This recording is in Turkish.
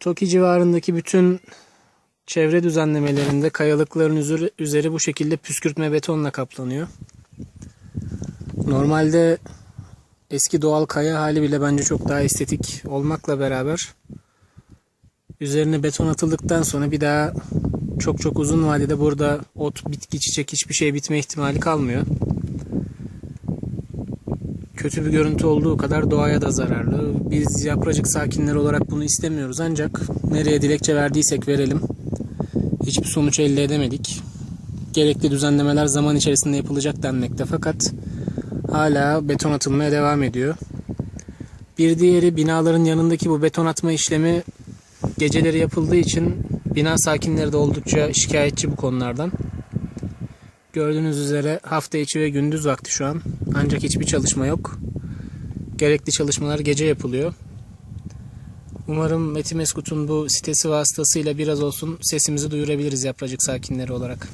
Toki civarındaki bütün çevre düzenlemelerinde kayalıkların üzeri, üzeri bu şekilde püskürtme betonla kaplanıyor. Normalde eski doğal kaya hali bile bence çok daha estetik olmakla beraber üzerine beton atıldıktan sonra bir daha çok çok uzun vadede burada ot, bitki, çiçek hiçbir şey bitme ihtimali kalmıyor. Kötü bir görüntü olduğu kadar doğaya da zararlı. Biz yapracık sakinleri olarak bunu istemiyoruz ancak nereye dilekçe verdiysek verelim. Hiçbir sonuç elde edemedik. Gerekli düzenlemeler zaman içerisinde yapılacak denmekte fakat hala beton atılmaya devam ediyor. Bir diğeri binaların yanındaki bu beton atma işlemi geceleri yapıldığı için bina sakinleri de oldukça şikayetçi bu konulardan. Gördüğünüz üzere hafta içi ve gündüz vakti şu an. Ancak hiçbir çalışma yok. Gerekli çalışmalar gece yapılıyor. Umarım Metin Meskut'un bu sitesi vasıtasıyla biraz olsun sesimizi duyurabiliriz yapracık sakinleri olarak.